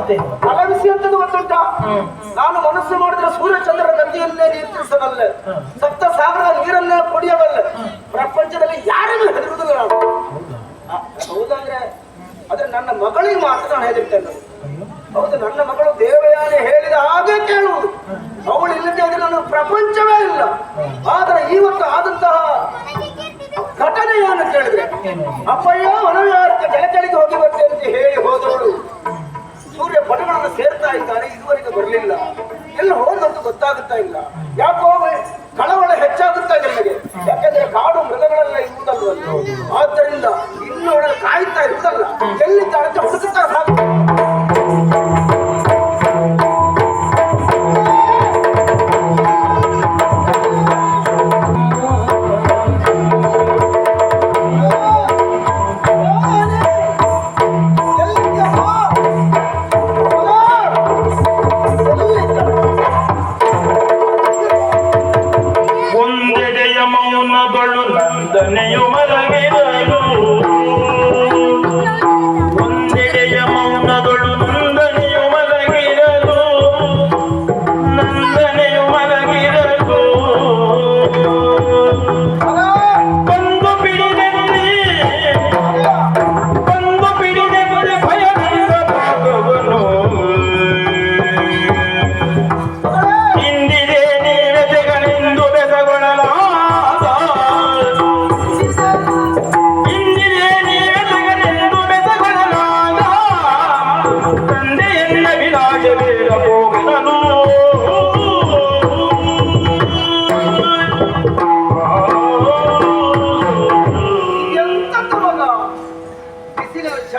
ಮತ್ತೆ ಅಂತದ್ದು ಗೊತ್ತುಂಟ ನಾನು ಮನಸ್ಸು ಮಾಡಿದ್ರೆ ಸೂರ್ಯಚಂದ್ರ ನದಿಯಲ್ಲೇ ನಿಯಂತ್ರಿಸಬಲ್ಲೆ. ಸಪ್ತ ಸಾಗರದ ನೀರಲ್ಲೇ ಕುಡಿಯಬಲ್ಲೆ. ಪ್ರಪಂಚದಲ್ಲಿ ಯಾರಿಗೂ ಹೆದರುವುದಿಲ್ಲ ನಾನು ಹೌದಾದ್ರೆ ಆದ್ರೆ ನನ್ನ ಮಗಳಿಗೆ ಮಾತ್ರ ನಾನು ಹೆದರ್ತೇನೆ ಹೌದು, ನನ್ನ ಮಗಳು ದೇವಯಾನೆ ಹೇಳಿದ ಹಾಗೆ ಕೇಳುವುದು ಅವಳು ಇಲ್ಲದೆ ಆದ್ರೆ ನನ್ನ ಪ್ರಪಂಚವೇ ಇಲ್ಲ. ಆದ್ರೆ ಇವತ್ತು ಆದಂತಹ ಘಟನೆ ಏನು ಕೇಳಿದ್ರೆ, ಅಪ್ಪಯ್ಯ ವನವಿಹಾರಕ್ಕೆ ಜಲಚಳಿಗೆ ಹೋಗಿ ಬರ್ತೇನೆ ಅಂತ ಹೇಳಿ ಹೋದವಳು. ಸೂರ್ಯ ಪಟಗಳನ್ನು ಸೇರ್ತಾ ಇದ್ದಾರೆ ಇದುವರೆಗೆ ಬರಲಿಲ್ಲ. ಎಲ್ಲ ಹೋದಂತೂ ಗೊತ್ತಾಗುತ್ತಾ ಇಲ್ಲ. ಯಾಕೋ ಕಳವಳ ಹೆಚ್ಚಾಗುತ್ತಾ ಇದೆ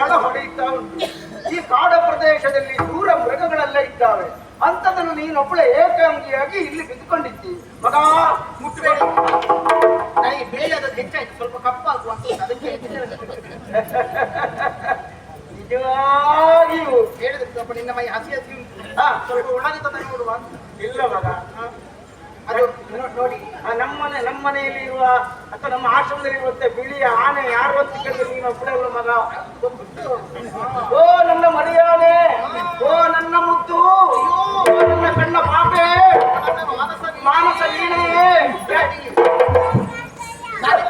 ಝಳ ಹೊಡೆಯುತ್ತಾ ಉಂಟು ಈ ಕಾಡ ಪ್ರದೇಶದಲ್ಲಿ ದೂರ ಮೃಗಗಳೆಲ್ಲ ಇದ್ದಾವೆ. ಅಂತದನ್ನು ನೀನೊಬ್ಬಳೆ ಏಕಾಂಗಿಯಾಗಿ ಇಲ್ಲಿ ಬಿದ್ದುಕೊಂಡಿದ್ದಿ. ಮಗ ಮುಟ್ಟಬೇಡ ನನಗೆ ಬೇಳೆದ ಹೆಚ್ಚಾಯ್ತು. ಸ್ವಲ್ಪ ಕಪ್ಪಾಗುವಂತ ಅದಕ್ಕೆ ನಿಜವಾಗಿಯೂ. ಹೇಳಿದ್ರೆ. ಸ್ವಲ್ಪ ನಿನ್ನ ಮೈ ಹಸಿ ಹಸಿ ಉಂಟು. ಸ್ವಲ್ಪ ಒಣಗಿತದ ನೋಡುವ ಇಲ್ಲ ಮಗ. ಅದು ನೋಡಿ ಆ ನಮ್ಮನೆ ನಮ್ಮನೆಯಲ್ಲಿ ಇರುವ ಅಥವಾ ನಮ್ಮ ಆಶ್ರಮದಲ್ಲಿ ಇರುವಂತೆ ಬಿಳಿಯ ಆನೆ ಯಾರು ಅಂತ ಕೇಳಿದ್ರೆ ನೀನು ಒಬ್ಬಳೆ ಮಗ. ಓ ನನ್ನ ಮರಿಯಾನೆ! ಓ ನನ್ನ ಮುದ್ದು! ಓ ನನ್ನ ಕಣ್ಣ ಪಾಪೆ! ಮಾನಸ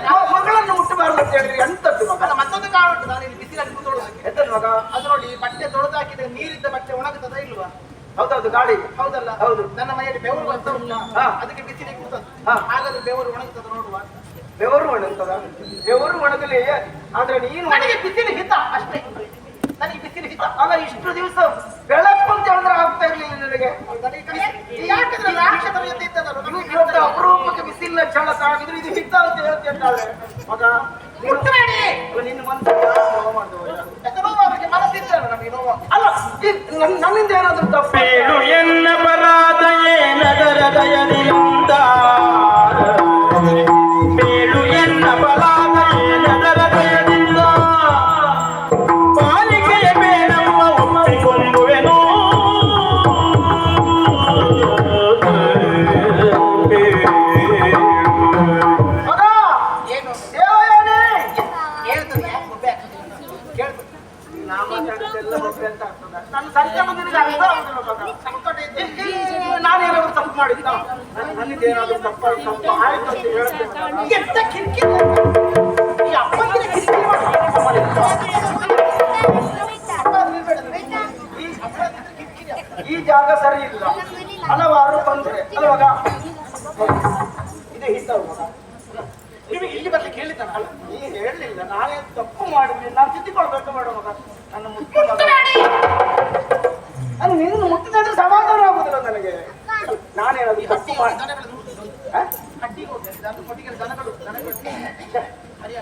ಮ- ಮಗಳನ್ನು ಮುಟ್ಟಬಾರದು ಅಂತ ಹೇಳಿ ಎಂತದ್ದು ಮಗ? ಮತ್ತೊಂದು ಕಾರಣ ಉಂಟು. ನಾನು ಇಲ್ಲಿ ಬಿಸಿಲಲ್ಲಿ ಕೂತ್ಕೊಳ್ಳೋದಕ್ಕೆ. ಎಂತದ್ದು ಮಗ? ಅದು ನೋಡಿ ಬಟ್ಟೆ ತೊಳೆದು ಹಾಕಿದ್ರೆ ನೀರಿದ್ದ ಬಟ್ಟೆ ಒಣಗುತ್ತದ ಇಲ್ವಾ? ಹೌದೌದು ಗಾಳಿ. ಹೌದಲ್ಲ. ಹೌದು. ನನ್ನ ಮೈಯಲ್ಲಿ ಬೆವರು ಬರ್ತಾ ಉಂಟಾ ಹಾ. ಅದಕ್ಕೆ ಬಿಸಿಲಿ ಹಾ. ಹಾಗಾದ್ರೆ ಬೆವರು ಒಣಗ್ತದ ನೋಡುವ. ಬೆವರು ಒಣಗ್ತದ? ಬೆವರು ಒಣಗಲಿ ಆದ್ರೆ ನೀನು ನನಗೆ ಬಿಸಿಲು ಹಿತ ಅಷ್ಟೇ. ನನಗೆ ಬಿಸಿಲು ಹಿತ. ಅಲ್ಲ ಇಷ್ಟು ದಿವಸ ಬೆಳಕು ಅಂತ ಹೇಳಿದ್ರೆ ಆಗ್ತಾ ಇರ್ಲಿಲ್ಲ ನನಗೆ. ಯಾಕಂದ್ರೆ ರಾಕ್ಷಸರು ಎದ್ದು ಇದ್ದದಲ್ಲ, ಇವತ್ತು ಅಪರೂಪಕ್ಕೆ ಬಿಸಿಲಿನ ಛಳ ತಾಗಿದ್ರು ಇದು ಹಿತ ಅಂತ ಹೇಳ್ತಿದ್ದಾಳೆ ಮಗ ನಿನ್ನ ಮನಸ್ಸು ಯಾರು ನೋವು ಮಾಡಿದವ? ಯಾಕೆ ನೋವು ಅವರಿಗೆ ಮನಸ್ಸಿದ್ದಲ್ಲ ನಮಗೆ ನೋವು. ಅಲ್ಲ ನನ್ನಿಂದ ಏನಾದ್ರೂ ತಪ್ಪು ಎನ್ನ ತಪ್ಪು ಆಯ್ತು ಅಂತ ಈ ಅಪ್ಪನಿಗೆ ಈ ಜಾಗ ಸರಿ ಇಲ್ಲ ಹಲವಾರು ತೊಂದರೆ ಅಲ್ವಾಗ ಇದು ಹಿತ ಮಗ ನಿಮಗೆ ಇಲ್ಲಿ ಬರ್ಲಿಕ್ಕೆ ಹೇಳಿದ್ದಾನಲ್ಲ ನೀ ಹೇಳಲಿಲ್ಲ ನಾನೇ ತಪ್ಪು ಮಾಡಿದ್ವಿ ನಾನು ತಿದ್ದಿಕೊಳ್ಬೇಕು ಮೇಡಮ್ ಮಗ ನನ್ನ ಮುದ್ದು ಮಗ ಅದು ನಿನ್ನ ಮುಟ್ಟಿದ್ರೆ ಸಮಾಧಾನ ಆಗುದಿಲ್ಲ ನನಗೆ ನಾನೇನಾದ್ರು ತಪ್ಪು ಮಾಡಿ ದನಗಳು ನುಗ್ಗುದು. ಹ? ಹಟ್ಟಿಗೆ ಹೋಗ್ತದೆ ದನ ಕೊಟ್ಟಿಗೆ ದನಗಳು ದನಗಳು ಸರಿಯಾ?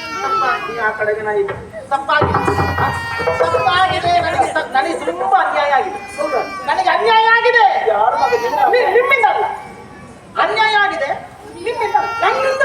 ತಪ್ಪಾಗಿ ಆ ಕಡೆಗೆ ನಾನು ತಪ್ಪಾಗಿ ತಪ್ಪಾಗಿ ನನಗೆ ತುಂಬಾ ಅನ್ಯಾಯ ಆಗಿದೆ. ನನಗೆ ಅನ್ಯಾಯ ಆಗಿದೆ. ಯಾರು ನಿಮ್ಮಿಂದ ಅನ್ಯಾಯ ಆಗಿದೆ. ನಿಮ್ಮಿಂದ ನನ್ನಿಂದ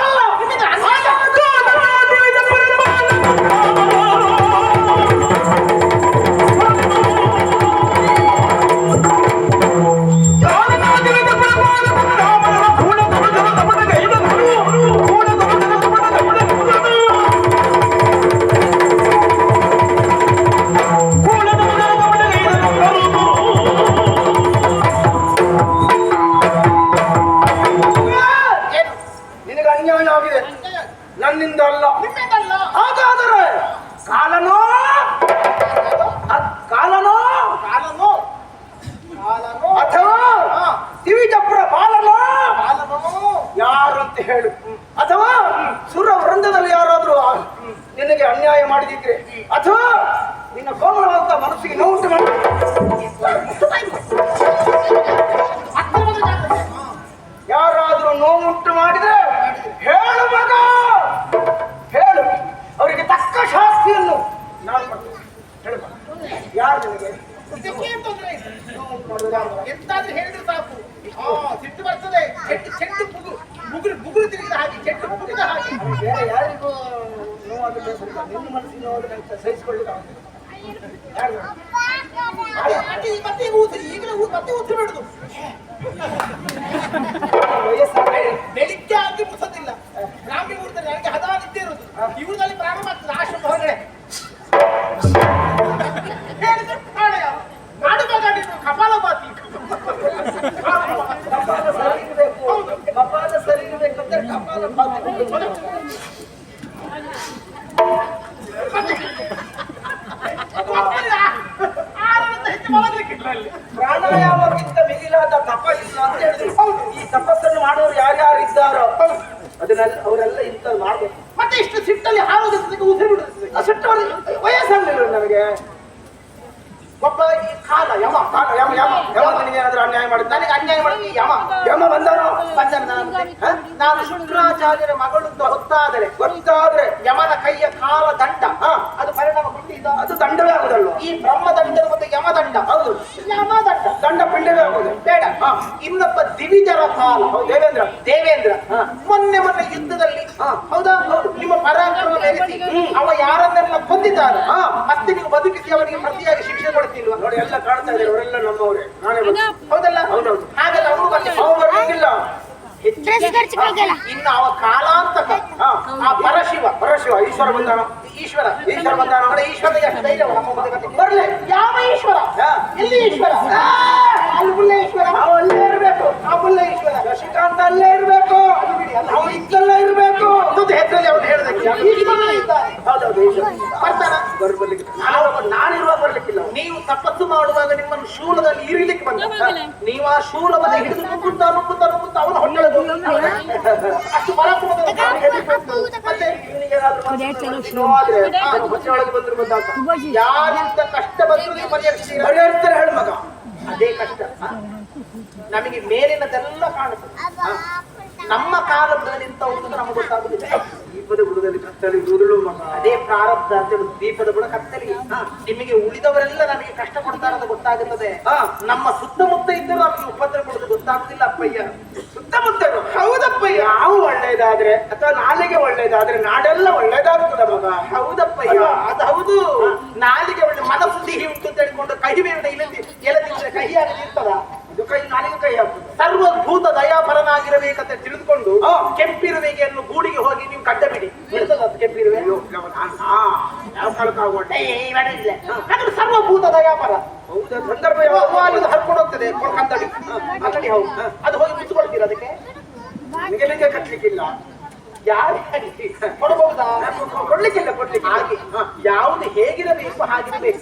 ಹೇಳು. ಅಥವಾ ಸೂರ್ಯ ವೃಂದದಲ್ಲಿ ಯಾರಾದ್ರೂ ನಿನಗೆ ಅನ್ಯಾಯ ಮಾಡಿದಿದ್ರೆ, ಅಥವಾ ನಿನ್ನ ಕೋಮಲವಂತ ಮನಸ್ಸಿಗೆ ನೋವುಂಟು ಮಾಡಿ. ಯಾರಾದ್ರೂ ನೋವುಂಟು ಮಾಡಿದ್ರೆ ಹೇಳು ಮಗ. ಹೇಳು. ಅವರಿಗೆ ತಕ್ಕ ಶಾಸ್ತಿಯನ್ನು ನಾನು ಹೇಳು. ಯಾರು ನಿನಗೆ? ಇದಕ್ಕೇನ್ ತೊಂದ್ರೆ? ಇಲ್ಲ. ಎಂತಾದ್ರೂ ಹೇಳಿದ್ರೆ ಸಾಕು. ಸಿಟ್ಟು ಬರ್ತದೆ. ತಿರುಗಿದ ಹಾಗೆ ಬೇರೆ ಯಾರಿಗೂ ನೋವಾಗುತ್ತೆ ಸ್ವಲ್ಪ ನಿನ್ನ ಮನಸ್ಸಿನ ಅಂತ ಸಹಿಸಿಕೊಳ್ಳಿಕ್ಕೆ. ಯಾರು? ಮತ್ತೆ ಊದ್ರಿ ಈಗಲೇ ಊದ್- ಮತ್ತೆ ಉತ್ತರ ಬಿಡುದು. ಬೆಳಿಗ್ಗೆ ಆಗಿ ಮುಸದಿಲ್ಲ ರಾಮಿ ಊರ್ತಾರೆ ನನಗೆ ಹದ ಇದ್ದೇ ಇರೋದು ಇವ್ರದಲ್ಲಿ ಪ್ರಾರಂಭ ಆಗ್ತದೆ ಆಶ್ರಮ ಹೊರಗಡೆ ಪ್ರಾಣಾಯಾಮಕ್ಕಿಂತ ಮಿಗಿಲಾದ ತಪಸ್ಸು ಅಂತ ಹೇಳಿದ್ರು. ಈ ತಪಸ್ಸನ್ನು ಮಾಡೋರು ಯಾರ್ಯಾರು ಇದ್ದಾರೋ? ಒಬ್ಬ ಈ ಕಾಲ ಯಮ ಕಾಲ ಯಮ ಯಮ ಯಮ ನನಗೆ ಏನಾದ್ರೂ ಅನ್ಯಾಯ ಮಾಡಿದ್ದ ನನಗೆ ಅನ್ಯಾಯ ಮಾಡಿದ ಯಮ ಯಮ ಬಂದನು ನಾನು ಶುಕ್ರಾಚಾರ್ಯರ ಮಗಳು ಹೊತ್ತಾದರೆ ಗೊತ್ತಾದ್ರೆ ಯಮನ ಕೈಯ ಕಾಲ ದಂಡ. ಅದು ಪರಿಣಾಮಗೊಂಡಿದ್ದ ಅದು ದಂಡವೇ ಆಗುದಲ್ಲ ಈ ಬ್ರಹ್ಮದಂಡ ಮತ್ತು ಯಮದಂಡ ಹೌದು ಯಮದಂಡ ದಂಡ ಪಿಂಡವೇ ಆಗುದು ಬೇಡ ಹಾ. ಇನ್ನೊಬ್ಬ ದಿವಿಜರ ಕಾಲ ಹೌದು ದೇವೇಂದ್ರ ದೇವೇಂದ್ರ. ಮೊನ್ನೆ ಮೊನ್ನೆ ಯುದ್ಧದಲ್ಲಿ. ಹೌದಾ ನಿಮ್ಮ ಪರಾಕ್ರಮ ಅವ ಯಾರನ್ನೆಲ್ಲ ಕೊಂದಿದ್ದಾನೆ ಹಾ. ಮತ್ತೆ ನೀವು ಬದುಕಿಸಿ ಅವರಿಗೆ ಪ್ರತಿಯಾಗಿ ಶಿಕ್ಷೆ ಕೊಡ್ತಿಲ್ವಾ ನೋಡಿ ಎಲ್ಲ ಕಾಣ್ತಾ ಇದ್ದಾರೆ ಅವರೆಲ್ಲ ನಮ್ಮವರೇ ನಾನೇ. ಹೌದಲ್ಲ ಹೌದೌದು. ಹಾಗೆಲ್ಲ ಅವರು ಬರ್ಲಿಕ್ಕೆ ಅವ ಬರ್ಲಿಕ್ಕಿಲ್ಲ ಇನ್ನು ಅವ ಕಾಲಾಂತಕ. ಆ ಪರಶಿವ ಪರಶಿವ ಈಶ್ವರ ಬಂದಾನ ಈಶ್ವರ ಈಶ್ವರ ಬಂದಾನ ಅವರ ಈಶ್ವರನಿಗೆ ಅಷ್ಟು ಧೈರ್ಯ ನಮ್ಮ ಬರ್ಲಿ. ಯಾವ ಈಶ್ವರ. ಎಲ್ಲಿ ಈಶ್ವರ? ಅಲ್ಲಿ ಬುಲ್ಲೆ ಈಶ್ವರ. ಅಲ್ಲೇ ಇರ್ಬೇಕು. ಆ ಬುಲ್ಲೆ ಈಶ್ವರ. ಶಶಿಕಾಂತ ಅಲ್ಲೇ ಇರ್ಬೇಕು. ನಾವು ಇದ್ದಲ್ಲೇ ಇರ್ಬೇಕು. ಒಂದು ಹೆಸರಲ್ಲಿ ಅವನು ಬರ್ಲಿಕ್ಕೆ ನಾನು ನಾನಿರುವಾಗ ಬರ್ಲಿಕ್ಕಿಲ್ಲ. ನೀವು ತಪಸ್ಸು ಮಾಡುವಾಗ ನಿಮ್ಮನ್ನು ಶೂಲದಲ್ಲಿ ಇರಿಲಿಕ್ಕೆ ಬಂದ ನೀವು ಆ ಶೂಲವನ್ನು ಹಿಡಿದು ನುಗ್ಗುತ್ತಾ ನುಗ್ಗುತ್ತಾ ನುಗ್ಗುತ್ತಾ ಅವನು ಹೊಟ್ಟೆಗೆ ಅಷ್ಟು ಪರಾಕ್ರಮದ ಮತ್ತೆ ಇವನಿಗೇನಾದ್ರೂ ಮನಸ್ಸಿನಲ್ಲಿ ನೋವಾದ್ರೆ ಅವನು ಹೊಟ್ಟೆ ಒಳಗೆ ಬಂದ್ರು ಯಾರಿಂದ ಕಷ್ಟ ಬಂದ್ರು ನೀವು ಪರಿಹರಿಸ್ತೀರ? ಪರಿಹರಿಸ್ತಾರೆ ಹೇಳು ಮಗ. ಅದೇ ಕಷ್ಟ. ನಮಗೆ ಮೇಲಿನದೆಲ್ಲ ಕಾಣುತ್ತದೆ ನಮ್ಮ ಕಾಲ ಒಂದು ನಮಗೆ ಗೊತ್ತಾಗುದಿಲ್ಲ. ದೀಪದ ಬುಡದಲ್ಲಿ ಕತ್ತಲಿ ಉರುಳು ಮಗ. ಅದೇ ಪ್ರಾರಬ್ಧ ಅಂತ ಹೇಳುದು. ದೀಪದ ಬುಡ ಕತ್ತಲಿ. ನಿಮಗೆ ಉಳಿದವರೆಲ್ಲ ನಮಗೆ ಕಷ್ಟ ಕೊಡ್ತಾರಂತ ಗೊತ್ತಾಗುತ್ತದೆ. ನಮ್ಮ ಸುತ್ತಮುತ್ತ ಇದ್ದರೂ ನಮಗೆ ಉಪದ್ರ ಕೊಡೋದು ಗೊತ್ತಾಗುದಿಲ್ಲ ಅಪ್ಪಯ್ಯ. ಸುತ್ತಮುತ್ತ ಹೌದಪ್ಪಯ್ಯ. ನಾವು ಒಳ್ಳೇದಾದ್ರೆ ಅಥವಾ ನಾಲಿಗೆ ಒಳ್ಳೇದಾದ್ರೆ ನಾಡೆಲ್ಲ ಒಳ್ಳೇದಾಗ್ತದ ಮಗ. ಹೌದಪ್ಪಯ್ಯ. ಅದು ಹೌದು. ನಾಲಿಗೆ ಒಳ್ಳೆ ಮನಸ್ಸು ಸಿಹಿ ಉಂಟು ಅಂತ ಹೇಳಿಕೊಂಡು ಕಹಿ ಬೇಡ ಇಲ್ಲದಿ ಎಲದಿದ್ರೆ ಕಹಿ ಇರ್ತದ ಇದು ಕೈ ನಾಲಿಗೆ ಕೈ ಹಾಕುದು ಸರ್ವಭೂತ ದಯಾ ಹಾ. ಕೆಂಪಿರುವೆಗೆಯನ್ನು ಗೂಡಿಗೆ ಹೋಗಿ ನೀವು ಕಟ್ಟಬೇಡಿ ಬಿಡಿ. ಇರ್ತದ ಅದು ಕೆಂಪಿರುವೆ? ಅದು ಸರ್ವಭೂತ ದಯಾಪರ. ಹೌದಾ ಸಂದರ್ಭ ಅಲ್ಲಿಂದ ಹರ್ಕೊಂಡು ಹೋಗ್ತದೆ ಕನ್ನಡಿ ಅಂಗಡಿ ಹೌದು. ಅದು ಹೋಗಿ ಮುಚ್ಚಿಕೊಳ್ತೀರ ಅದಕ್ಕೆ? ನಿಮಗೆ ನಿಮಗೆ ಕಟ್ಲಿಕ್ಕಿಲ್ಲ. ಯಾರು ಕೊಡಬಹುದಾ? ಕೊಡ್ಲಿಕ್ಕಿಲ್ಲ ಕೊಡ್ಲಿಕ್ಕೆ ಹಾಗೆ. ಯಾವುದು ಹೇಗಿರಬೇಕು ಹಾಗಿರಬೇಕು.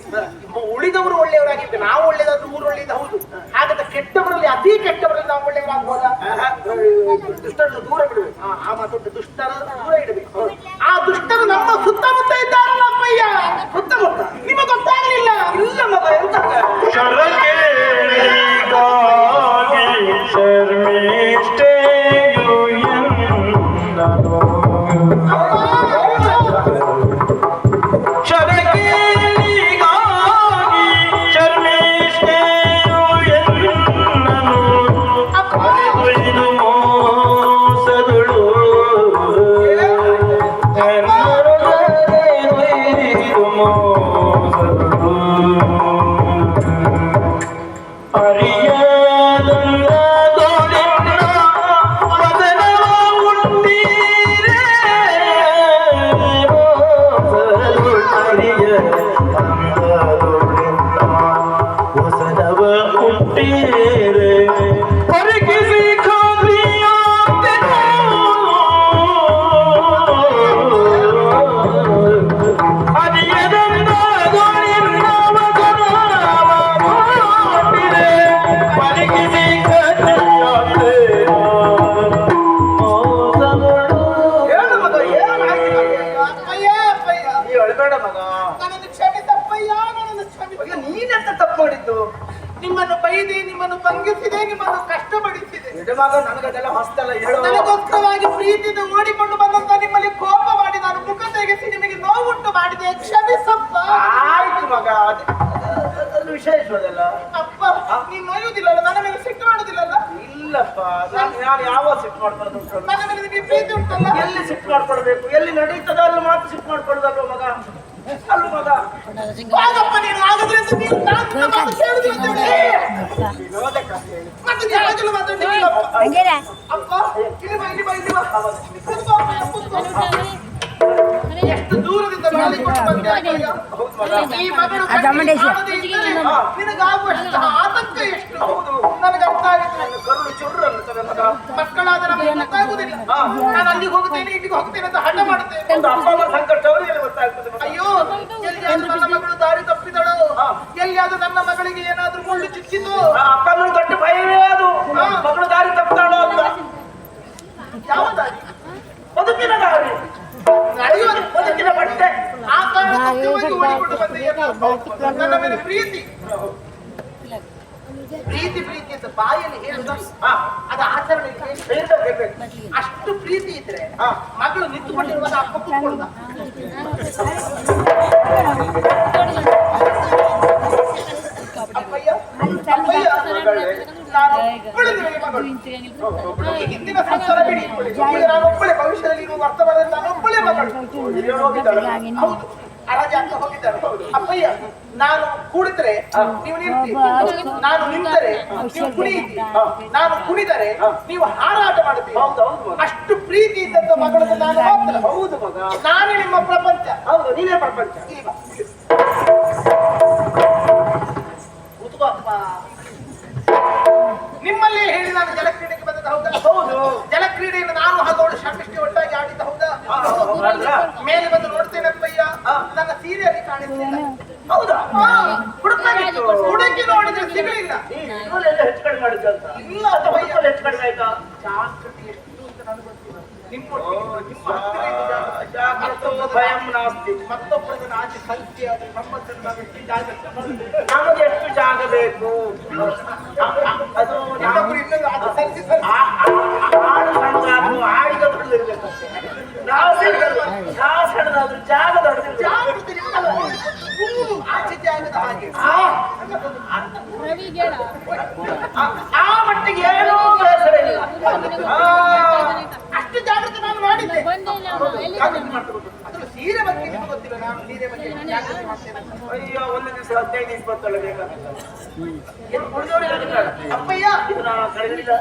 ನಿಮ್ಮನ್ನು ಬಂಗಿಸಿದೆ ನಿಮ್ಮನ್ನು ಕಷ್ಟಪಡಿಸಿದೆ. ಮಗ ನನಗದೆಲ್ಲ ಹೊಸ್ತಲ್ಲ ನನಗೋಸ್ಕರವಾಗಿ ಪ್ರೀತಿಯಿಂದ ಓಡಿಕೊಂಡು ಬಂದಂತ ನಿಮ್ಮಲ್ಲಿ ಕೋಪ ಮಾಡಿ ನಾನು ಮುಖ ತೆಗೆಸಿ ನಿಮಗೆ ನೋವುಂಟು ಮಾಡಿದೆ. ಕ್ಷಮಿಸಪ್ಪ. ಆಯ್ತು ಮಗ ಅದು ಅದು- ಅದು ವಿಶೇಷ ಅದಲ್ಲ. ಅಪ್ಪ ನೀನು ನೋಯುವುದಿಲ್ಲಲ್ಲ ನನ್ನ ಮೇಲೆ ಸಿಟ್ಟು ಮಾಡುದಿಲ್ಲಲ್ಲ? ಇಲ್ಲಪ್ಪ ನಾನು ನಾನು ಯಾವ ಸಿಟ್ ಮಾಡ್ಕೊಳ್ಳೋದು ಉಂಟು? ನನ್ನ ಮೇಲೆ ನಿಮಗೆ ಪ್ರೀತಿ ಉಂಟಲ್ಲ? ಎಲ್ಲಿ ಸಿಟ್ ಮಾಡ್ಕೊಳ್ಬೇಕು? ಎಲ್ಲಿ ನಡೀತದ ಅಲ್ಲಿ ಮಾತು ಸಿಟ್ ಮಾಡ್ಕೊಳ್ಳೋದಲ್ವ ಮಗ ಅಲ್ವ ಮಗ? ಆಗಪ್ಪ ನೀನು ಆಗದ್ರೆ ಅಂತ ನೀನು ನಾನು ನಿನ್ನ ಮಾತು ಕೇಳುದಿಲ್ಲ ಅಂತ ಹೇಳಿ. ಮತ್ತೆ ನೀನು ಯಾವಾಗಲೂ ಮಾತಾಡ್ತಿದ್ದೀಯಲ್ಲಪ್ಪ. ಹಂಗೇನೆ. ಅಪ್ಪ ಇಲ್ಲಿ ಬಾ ಇಲ್ಲಿ ಬಾ ಇಲ್ಲಿ ಬಾ. ಎಷ್ಟು ಆತಂಕ ಎಷ್ಟು. ನನಗೆ ಅರ್ಥ ಮಕ್ಕಳಾದ ನಮಗೆ ಗೊತ್ತಾಗುದಿಲ್ಲ ನಾನು ಅಲ್ಲಿಗೆ ಹೋಗ್ತೇನೆ ಇಲ್ಲಿಗೆ ಹೋಗ್ತೇನೆ ಅಂತ ಅಯ್ಯೋ ಎಲ್ಲಿಯಾದ್ರೂ ಮಗಳು ದಾರಿ ತಪ್ಪಿದಳು. ಎಲ್ಲಿಯಾದ್ರೂ ನನ್ನ ಮಗಳಿಗೆ ಏನಾದ್ರೂ ಮುಳ್ಳು ಚುಚ್ಚಿತು ಆ ಅಪ್ಪ ಅಮ್ಮನ ದೊಡ್ಡ ಭಯವೇ ಅದು. ಮಗಳು ದಾರಿ ತಪ್ಪಿದಾಳು ಅಂತ ಯಾವ ದಾರಿ ಬದುಕಿನ ದಾರಿ ನನ್ನ ಮೇಲೆ ಪ್ರೀತಿ ಪ್ರೀತಿ ಪ್ರೀತಿ ಅಂತ ಬಾಯಲ್ಲಿ ಹೇಳುದ. ಅದು ಆಚರಣೆ. ಅಷ್ಟು ಪ್ರೀತಿ ಇದ್ರೆ. ಮಗಳು ನಿಂತುಕೊಂಡಿರುವಾಗ ಅಪ್ಪ ಅಪ್ಪಯ್ಯ ನಾನು ಹಿಂದಿನ ಸಂಸಾರ ಬಿಡಿ ನಾನು ಒಬ್ಬಳೆ ಭವಿಷ್ಯದಲ್ಲಿ ನೀವು ವರ್ತಮಾನದಲ್ಲಿ ನಾನು ಒಬ್ಬಳೆ ಮಗಳು. ಹೌದು ಅರಾಜಾಕ ಹೋಗಿದ್ದಾರೆ ಅಪ್ಪಯ್ಯ ನಾನು ಕುಡಿದ್ರೆ ನೀವು ನಿಲ್ತಿ ನಾನು ನಿಂತರೆ ನೀವು ಕುಡಿ ನಾನು ಕುಣಿದರೆ ನೀವು ಹಾರಾಟ ಮಾಡುತ್ತೀರಿ. ಹೌದು, ಹೌದು ಅಷ್ಟು ಪ್ರೀತಿ ಇದ್ದಂತ ಮಗಳನ್ನು ನಾನು ಹೌದು ಮಗ. ನಾನೇ ನಿಮ್ಮ ಪ್ರಪಂಚ. ಹೌದು ನೀನೇ ಪ್ರಪಂಚ. ಇಲ್ಲಿ ಬಾ. ಕೂತ್ಕೋ ಅಪ್ಪ. ನಿಮ್ಮಲ್ಲೇ ಹೇಳಿ ನಾನು ಜಲಕ್ರೀಡೆಗೆ ಬಂದದ್ದು ಹೌದಾ ಹೌದು ಜಲಕ್ರೀಡೆಯನ್ನು ನಾನು ಹಾಗೋಳು ಶರ್ಮಿಷ್ಟಿ ಒಟ್ಟಾಗಿ ಆಡಿದ್ದ ಹೌದಾ ಹಾ, ಹೌದು, ಅಲ್ವಾ? ಮೇಲೆ ಬಂದು ನೋಡ್ತೇನಪ್ಪಯ್ಯ ಹಾ. ನನ್ನ ಸೀರೆಯಲ್ಲಿ ಕಾಣಿಸ್ತಿಲ್ಲ ಹೌದಾ ಹಾ. ಹುಡುಕಾಗಿತ್ತು ಹುಡುಕಿ ನೋಡಿದ್ರೆ ಸಿಗಲಿಲ್ಲ ಈ ಇವಳೆಲ್ಲ ಹೆಚ್ಚು ಕಡಿಮೆ ಮಾಡಿದ್ದು ಅಂತ ಇಲ್ಲ ಅಥವಾ ಹುಡುಕಲು ಹೆಚ್ಚು ಕಡಿಮೆ ಆಯ್ತಾ ಜಾಗೃತಿ ಎಷ್ಟು ಅಂತ ನನಗೆ ಗೊತ್ತಿಲ್ಲ ನಿಮ್ಮ ನಿಮ್ಮ ಹತ್ತಿರ ಇದ್ದ ಜಾಗೃತಿ. ಜಾಗ್ರತೋ ಭಯಂ ನಾಸ್ತಿ ಮತ್ತೊಬ್ಬರದ್ದು ನಾಚಿ ಕಲ್ತಿ ಅದು ನಮ್ಮದನ್ನು ನಾವು ಎಷ್ಟು ಜಾಗ್ರತೆ ನಮಗೆ ಎಷ್ಟು ಜಾಗ ಬೇಕು? ಅದು ನಾವು ಇನ್ನೊಂದು ಅದು ಸರಿಸಿ ಆಡು ಆಡಿಗೆ ದೊಡ್ಡದಿರ್ಬೇಕಂತೆ ನಾವು ಸಣ್ಣದಾದ್ರು ನಾವು ಸಣ್ಣದಾದ್ರು ಜಾಗ ಆಚೆ ಜಾಗದ ಹಾಗೆ. ಆ- ಆ ಮಟ್ಟಿಗೆ ಏನೂ ಬೇಸರ ಇಲ್ಲ ಆ, ಅಷ್ಟು ಜಾಗೃತಿ ನಾನು ಮಾಡಿದ್ದೆ ಜಾಗ್ರತೆ ಮಾಡ್ಕೊಬೇಕು. ಅದ್ರ ಸೀರೆ ಬಗ್ಗೆ ನಿಮಗೆ ಗೊತ್ತಿಲ್ಲ ನಾನು ಸೀರೆ ಬಗ್ಗೆ ಜಾಗೃತಿ ಮಾಡ್ತೇನೆ ಅಂತ. ಅಯ್ಯೋ ಒಂದು ದಿವಸ ಹದಿನೈದು ಇಪ್ಪತ್ತೊಳ ಅಧಿಕಾರ ಅಪ್ಪಯ್ಯ! ಇದು ನಾನು ಕಳೆದಿಲ್ಲ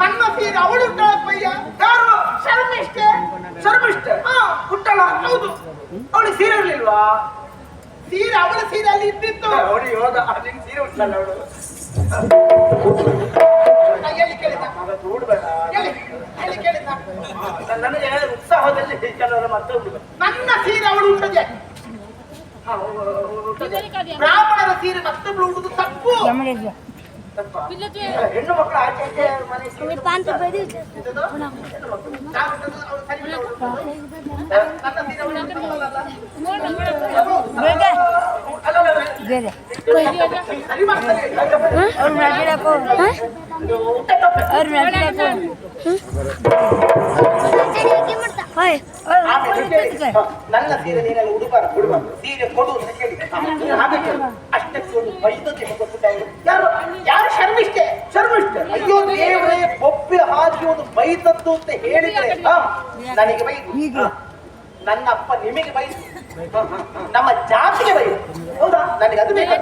ನನ್ನ ಸೀರೆ ಅವಳು ಅಪ್ಪಯ್ಯ? ಯಾರು? ಶರ್ಮಿಷ್ಠೆ? ಶರ್ಮಿಷ್ಠ? ಹಾ ಹುಟ್ಟಳ ಹೌದು. ಅವಳು ಸೀರೆ ಇರ್ಲಿಲ್ವಾ ಸೀರೆ ಅವಳ ಸೀರೆ ಅಲ್ಲಿ ಇದ್ದಿತ್ತು. ಅವಳು ಇವಾಗ ನಿನ್ ಸೀರೆ ಉಂಟಲ್ಲ ಅವಳು. ನನಗೆ ಉತ್ಸಾಹದಲ್ಲಿ ಕೆಲವರು ಮತ್ತೆ ನನ್ನ ಸೀರೆ ಅವಳು ಉಂಟದೆ. ಬ್ರಾಹ್ಮಣರ ಸೀರೆ ಮತ್ತೊಬ್ಳು ಉಂಟು ತಪ್ಪು. ಚಾಮುಂಡೇಶ್ವರಿ ಹೆಣ್ಣು ಮಕ್ಕಳು ಆಚೆ ಈಚೆ ಮನೆ ಸೀರೆ ಪಾಂತ ಬದಿ ಎಂತದು? ಜಾಗೃತಿ ಅವಳು ಸರಿ ಇಲ್ಲ ಅವಳು. ನನ್ನ ಸೀರೆ ಅವಳು ಉಂಟಲ್ಲ ಬೇಗ ಅಲ್ಲ, ಅಲ್ಲ, ಅಲ್ಲ. ಬೇರೆ ಸರಿ ಮಾಡ್ತಾರೆ ಅವ್ರು ನಡ್ಬಿಡಕ್ಕೋ ಇದು ಊಟ ತಪ್ಪೆ. ಅವ್ರು ನಡ್ಬಿಡಕ್ಕೋ ಹಾಯ್ ಆಮೇಲೆ ಕೇಳಿ. ಹ, ನನ್ನ ಸೀರೆ ನೀನೆಲ್ಲ ಉಡುಬಾರ ಉಡುಬಾರ ಸೀರೆ ಕೊಡು ಅಂತ ಕೇಳಿ ಹ, ನೀನು ಹಾಗೆ ಕೇಳು. ಅಷ್ಟಕ್ಕೆ ಒಂದು ಬೈದಕ್ಕೆ ಅಯ್ಯೋ ದೇವರೇ ಒಪ್ಪಿ ಹಾಕಿ ಒಂದು ಬೈದದ್ದು ಅಂತ ಹೇಳಿದ್ರೆ ಹ, ನನಗೆ ಬೈದು. ಈಗ ನನ್ನ ಅಪ್ಪ ನಿಮಗೆ ಬೈದು. ನಮ್ಮ ಜಾತಿಗೆ ಬೈದು. ಹೌದಾ? ನನಗೆ ಅದು ಬೇಕು?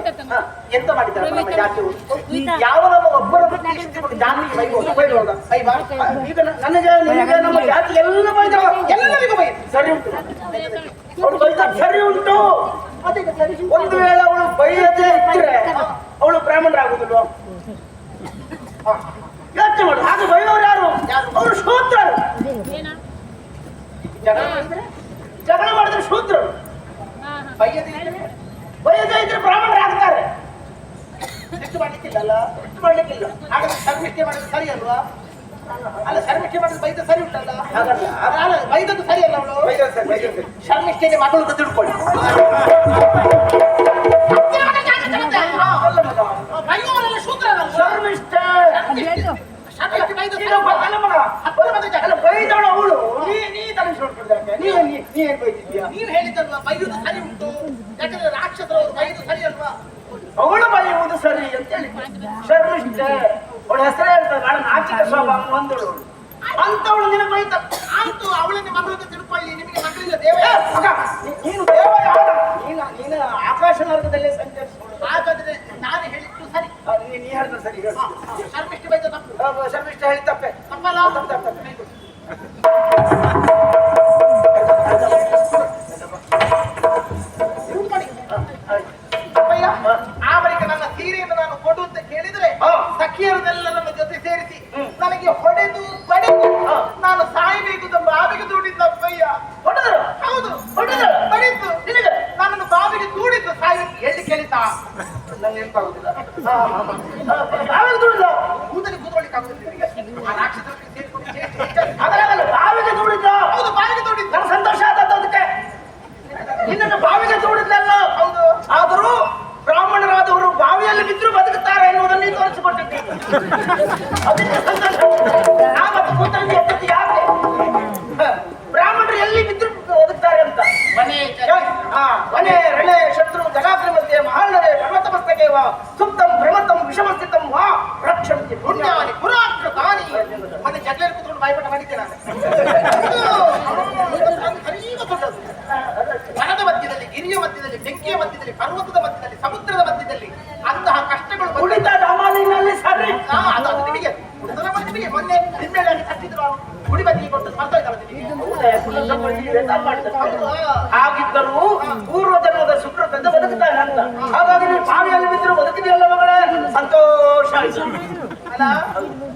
ಎಂತ ಮಾಡಿದ್ದಾರೆ ನಮ್ಮ ಉಂಟು ಯಾವ ಒಬ್ಬರ ಪ್ರತಿಷ್ಠಿಸಿಕೊಂಡು ಜಾತಿಗೆ ಬೈಬಹುದು ಬೈದೋದ ಬೈಬಾ ಈಗ ನ- ನನಗೆ ನಿನಗೆ ನಮ್ಮ ಜಾತಿ ಎಲ್ಲ ಬೈದ. ಎಲ್ಲರಿಗೂ ಬೈ ಸರಿ ಉಂಟು. ಅವಳು ಬೈದ ಸರಿ ಉಂಟು. ಒಂದು ವೇಳೆ ಅವಳು ಬೈಯದೇ ಇದ್ರೆ ಅವಳು ಬ್ರಾಹ್ಮಣರಾಗುದಿಲ್ವ ಯೋಚನೆ ಮಾಡು ಹಾಗೆ ಬೈಯೋರು ಯಾರು ಅವರು ಶೂದ್ರರು ಜಗಳ ಮಾಡಿದ್ರೆ ಜಗಳ ಮಾಡಿದ್ರೆ ಶೂದ್ರರು ಬೈಯದೇ ಇದ್ರೆ ಬೈಯದೇ ಇದ್ರೆ ಬ್ರಾಹ್ಮಣರಾಗ್ತಾರೆ ಸಿಟ್ಟು ಮಾಡ್ಲಿಕ್ಕಿಲ್ಲಲ್ಲ ಸಿಟ್ಟು ಮಾಡ್ಲಿಕ್ಕಿಲ್ಲ ಹಾಗಾದ್ರೆ ಶರ್ಮಿಷ್ಠೆ ಮಾಡಿದ್ರೆ ಸರಿ ಅಲ್ವಾ ಅಲ್ಲ ಶರ್ಮಿಷ್ಠೆ ಮಾಡಿದ್ರೆ ಬೈದ ಸರಿ ಉಂಟಲ್ಲ ಹಾಗಲ್ಲ. ಅಲ್ಲ ಬೈದದ್ದು ಸರಿ ಅಲ್ಲ ಅವಳು ಬೈದ ಸರಿ ಬೈದ ಸರಿ ಶರ್ಮಿಷ್ಠೆಗೆ ಮಗಳು ಅಂತ ತಿಳ್ಕೊಳ್ಳಿ ಮಗ ಬೈಯುವವರೆಲ್ಲ ಶೂದ್ರರಲ್ವಾ? ಶರ್ಮಿಷ್ಠೆ ಬೇಕು ಶರ್ಮಿಷ್ಠೆ ಬೈದು ನೀನು ಅಲ್ಲ ಮಗ ಹತ್ತು ಮಂದಿ ಜಗಳ. ಅಲ್ಲ ಬೈದವಳು ಅವಳು ನೀ ನೀ ತಲೆ ಸುಟ್ಬಿಡ್ದಾಕೆ ನೀ ನೀ ನೀ ತಿಳ್ಕೊಳ್ಳಿ ನೀವ್ ಹೇಳಿದಲ್ವಾ ಬೈದು ಸರಿ ಉಂಟು. ಯಾಕಂದ್ರೆ ರಾಕ್ಷಸರು ಬೈದು ಸರಿ ಅಲ್ವಾ? ಅವಳು ಬೈಯುವುದು ಸರಿ ಅಂತ ಹೇಳಿ. ಶರ್ಮಿಷ್ಠೆ. ಅವಳ ಹೆಸರೇ ಹೇಳ್ತಾರೆ ಬಹಳ ನಾಚಿಕ ಸ್ವಭಾವ ಹೊಂದಳು ಅಂತವಳು ನಿನಗೆ ಬೈತ ಅಂತೂ ಅವಳನ್ನ ಮಗಳನ್ನು ನಿಮಗೆ ದೇವ ನೀನು ದೇವ ಯಾರ ನೀನು ನೀನು ಆಕಾಶ ಮಾರ್ಗದಲ್ಲೇ ಹಾಗಾದ್ರೆ ನಾನು ಹೇಳಿದ್ದು ಸರಿ ನೀ ಸರಿ. ಶರ್ಮಿಷ್ಠೆ ಬೈದ ತಪ್ಪು ಶರ್ಮಿಷ್ಠೆ ಹೇಳಿ ತಪ್ಪೆ ತಪ್ಪಲ್ಲ ಆ ಬಳಿಕ ನನ್ನ ಸೀರೆಯನ್ನು ನಾನು ಕೊಡು ಅಂತ ಕೇಳಿದ್ರೆ. ಸಖಿಯರನ್ನೆಲ್ಲ ವನೆ ರಣೆ, ಶತ್ರು ಜಗಾಗ್ರ ಮಧ್ಯೆ ಮಹಾನರೆ ಪರ್ವತ ಮಸ್ತಕೆ ವಾ, ಸುಪ್ತಂ ಭ್ರಮತಂ ವಿಷಮಸ್ಥಿತಂ ವಾ, ರಕ್ಷಂತಿ ಪುಣ್ಯಾನಿ ಪುರಾಕೃತಾನಿ ಮನೆ ಜಗಳ ಕೂತ್ಕೊಂಡು ಬಾಯ್ಪಟ ಮಾಡಿದ್ದೆ ನಾನು. ಮರದ ಮಧ್ಯದಲ್ಲಿ, ಗಿರಿಯ ಮಧ್ಯದಲ್ಲಿ, ಬೆಂಕಿಯ ಮಧ್ಯದಲ್ಲಿ ಪರ್ವತದ ಮಧ್ಯದಲ್ಲಿ ಸಮುದ್ರದ ಮಧ್ಯದಲ್ಲಿ ಅಂತಹ ಕಷ್ಟಗಳು ಬಂದಾಗ- ಕುಡಿತ ಡಮಾಲಿನಲ್ಲಿ ಸರಿ ಆ, ಅದು ಅದು ನಿಮಗೆ ಉಳಿದದ ಮಾಡಿ ನಿಮಗೆ ಮೊನ್ನೆ ನಿಮ್ಮೆಲ್ಲ ಕಟ್ಟಿದ್ರು ಕುಡಿ ಬದಿಗೆ ಕೊಟ್ಟು ಬರ್ತಾ ಇದ್ದಾರೆ ನಿಮಗೆ ಹೌದು. ಹಾಗಿದ್ದರೂ ಪೂರ್ವ ಜನ್ಮದ ಸುಕೃತದಿಂದ ಬದುಕುತ್ತಾನೆ ಅಂತ. ಹಾಗಾಗಿ ನೀವು ಬಾವಿಯಲ್ಲಿ ಬಿದ್ದರೂ ಬದುಕಿದೆಯಲ್ಲ ಮಗಳೇ? ಸಂತೋಷ ಆಯ್ತು. ಅಲ್ಲ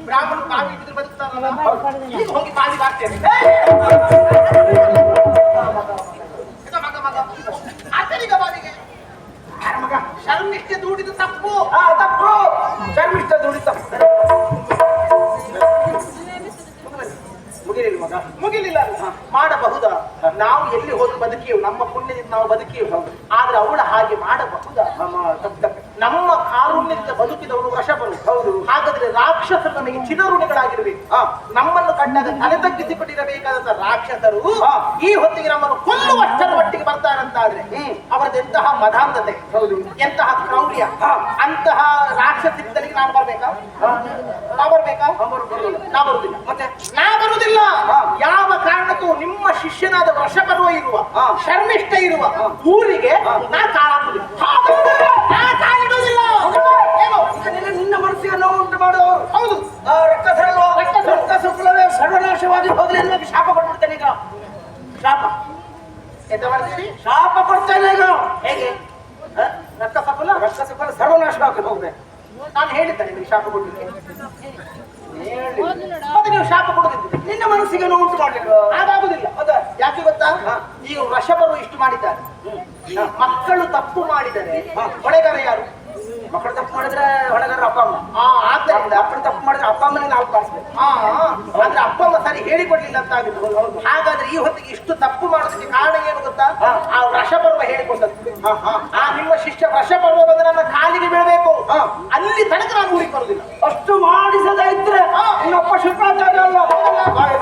ಬ್ರಾಹ್ಮಣ ಬಾವಿ ಇದ್ರೆ ಬದುಕ್ತಾರಲ್ಲ ಈಗ ಹೋಗಿ ಬಾವಿ ಬಾರ್ತೇನೆ ದೂಡಿದ ತಪ್ಪು. ತಪ್ಪು. ಶರ್ಮಿಷ್ಠ ದೂಡಿದ ತಪ್ಪು. ಮುಗಿಲಿಲ್ಲ ಮಗ. ಮುಗಿಲಿಲ್ಲ. ನಾವು ಎಲ್ಲಿ ಹೋಗಿ ಬದುಕಿಯು ನಮ್ಮ ಪುಣ್ಯದಿಂದ ನಾವು ಬದುಕಿಯು ಆದ್ರೆ ಅವಳು ಹಾಗೆ ಮಾಡಬಹುದಾ? ತಪ್ಪು. ನಮ್ಮ ಕಾರುಣ್ಯದಿಂದ ಬದುಕಿದವನು ವೃಷಭರು ಹೌದು. ಹಾಗಾದ್ರೆ ರಾಕ್ಷಸರು ನಮಗೆ ಚಿರಋಣಿಗಳಾಗಿರ್ಬೇಕು. ನಮ್ಮನ್ನು ಕಂಡಾಗ ತಲೆ ತಗ್ಗಿಸಿಕೊಂಡಿರಬೇಕಾದಂತ ರಾಕ್ಷಸರು ಈ ಹೊತ್ತಿಗೆ ನಮ್ಮನ್ನು ಕೊಲ್ಲುವಷ್ಟರ ಮಟ್ಟಿಗೆ ಬರ್ತಾರಂತಾದ್ರೆ ಅವರದೆಂತಹ ಮಧಾಂಧತೆ ಹೌದು. ಎಂತಹ ಕ್ರೌರ್ಯ. ಅಂತಹ ರಾಕ್ಷಸಿದ್ದಲ್ಲಿ ನಾನು ಬರ್ಬೇಕಾ? ನಾ ಬರ್ಬೇಕಾ? ನಾ ಬರುದಿಲ್ಲ. ಮತ್ತೆ? ನಾ ಬರುದಿಲ್ಲ. ಯಾವ ಕಾರಣಕ್ಕೂ ನಿಮ್ಮ ಶಿಷ್ಯನಾದ ವೃಷಪರ್ವ ಇರುವ. ಶರ್ಮಿಷ್ಠ ಇರುವ ಊರಿಗೆ. ನಾ ಕಾಲಿಡುವುದಿಲ್ಲ ಏನು ನಿನ್ನ ಮನಸ್ಸಿಗೆ ನೋವು ಉಂಟು ಮಾಡು ಹೌದು. ರಕ್ಕಸರು. ರಕ್ಕಸ ಕುಲವೇ ಸರ್ವನಾಶವಾಗಿ ಹೋಗಲಿ ಅನ್ನೋಕೆ ಶಾಪ ಕೊಟ್ಬಿಡ್ತೇನೆ ಈಗ. ಶಾಪ. ಎಂತ ಮಾಡ್ತೀನಿ ಶಾಪ ಕೊಡ್ತೇನೆ ಈಗ. ಹೇಗೆ? ರಕ್ತ ಸಫಲ ರಕ್ತ ಕುಲ ಸರ್ವನಾಶವಾಗಿ ಹೋಗ್ಬೇಕು. ನಾನು ಹೇಳಿದ್ದೆ ನಿಮಗೆ ಶಾಪ ಕೊಡ್ಲಿಕ್ಕೆ. ಮತ್ತೆ ನೀವು ಶಾಪ ಕೊಡುದಿದ್ದು ನಿನ್ನ ಮನಸ್ಸಿಗೆ ನೋವು ಉಂಟು ಮಾಡಲಿಲ್ಲ ಅದಾಗುದಿಲ್ಲ ಹೌದಾ ಯಾಕೆ ಗೊತ್ತಾ. ಈ ವೃಷಭರು ಇಷ್ಟು ಮಾಡಿದ್ದಾರೆ. ಮಕ್ಕಳು ತಪ್ಪು ಮಾಡಿದರೆ. ಹೊಣೆಗಾರ ಯಾರು? ಮಕ್ಕಳು ತಪ್ಪು ಮಾಡಿದ್ರೆ ಹೊಣೆಗಾರ ಅಪ್ಪ ಅಮ್ಮ. ಆ ಆದ್ದರಿಂದ ಅಪ್ಪನ ತಪ್ಪು ಮಾಡಿದ್ರೆ ಅಪ್ಪ ಅಮ್ಮನಿಗೆ ನಾವು ಕಾಣಿಸ್ಬೇಕು ಆ, ಅಂದ್ರೆ ಅಪ್ಪ ಅಮ್ಮ ಸರಿ ಹೇಳಿಕೊಡ್ಲಿಲ್ಲ ಅಂತ ಆಗಿದ್ರು ಹಾಗಾದ್ರೆ ಈ ಹೊತ್ತಿಗೆ ಇಷ್ಟು ತಪ್ಪು ಮಾಡೋದಕ್ಕೆ ಕಾರಣ ಏನು ಗೊತ್ತಾ? ಹಾ. ಆ ವೃಷಪರ್ವ ಹೇಳಿಕೊಟ್ಟದ್ದು. ಹಾ, ಹಾ. ಆ ನಿಮ್ಮ ಶಿಷ್ಯ ವೃಷಪರ್ವ ಬಂದ್ರೆ ನನ್ನ ಕಾಲಿಗೆ ಬೀಳಬೇಕು. ಹಾ. ಅಲ್ಲಿ ತನಕ ನಾನು ಊರಿಗೆ ಬರುದಿಲ್ಲ ಅಷ್ಟು ಮಾಡಿಸದೇ ಇದ್ರೆ ಹಾ. ಇನ್ನೊಬ್ಬ ಶುಕ್ರಾಚಾರ್ಯ ಅಲ್ಲ. ಬಾಯಿ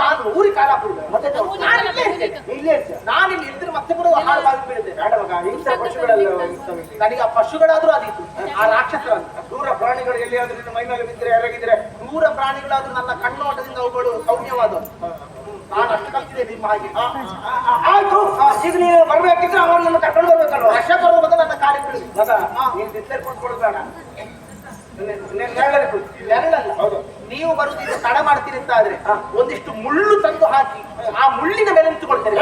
ನಾನು ಊರಿ ಊರಿಗೆ ಕಾಲ ಮತ್ತೆ ನಾನು ಇಲ್ಲೇ ಇರ್ತೇನೆ. ಇಲ್ಲೇ ನಾನು ಇಲ್ಲಿ ಇದ್ರೆ ಮತ್ತೆ ಕೂಡ ಹಾಳು ಬಾಗಿ ಬೀಳುತ್ತೇನೆ ಬೇಡ ಮಗ ಇಂಥ ಪಶುಗಳೆಲ್ಲ ಇರ್ತವೆ ಇಲ್ಲಿ. ನನಗೆ ಆ ಪಶುಗಳಾದ್ರೂ ಅದಿತ್ತು. ಆ ರಾಕ್ಷಸರ ದೂರ ಪ್ರಾಣಿಗಳು ಎಲ್ಲಿಯಾದ್ರೂ ನಿನ್ನ ಮೈ ಮೇಲೆ ಬಿದ್ದರೆ ಎರಗಿದ್ರೆ ನೂರ ಪ್ರಾಣಿಗಳಾದ್ರೂ ನನ್ನ ಕಣ್ಣೋಟದಿಂದ ಅವುಗಳು ಸೌಮ್ಯವಾದವು. ನಾನು ಅಷ್ಟು ಕಲ್ತಿದೆ ನಿಮ್ಮ ಹಾಗೆ. ಆ, ಆ, ಆ, ಆಯ್ತು. ಆ, ಈಗ ನೀನು ಬರ್ಬೇಕಿದ್ರೆ ಅವನನ್ನು ಕರ್ಕೊಂಡು ಬರ್ಬೇಕಲ್ವ? ವರ್ಷ ಬರುವುದು ನನ್ನ ಕಾಲಿಗೆ ಬೀಳುದು ಮಗ ನೀನು ಬಿತ್ತಲೆ ಕೂತ್ಕೊಳ್ಳೋದು ಬೇಡ ನೆರಳಲ್ಲಿ ಕೂತು. ನೆರಳಲ್ಲ. ನೀವು ಬರುವುದಿಲ್ಲ ತಡ ಮಾಡ್ತೀರಿ ಅಂತ ಆದ್ರೆ ಒಂದಿಷ್ಟು ಮುಳ್ಳು ತಂದು ಹಾಕಿ ಆ ಮುಳ್ಳಿನ ಮೇಲೆ ನಿಂತುಕೊಳ್ತೇನೆ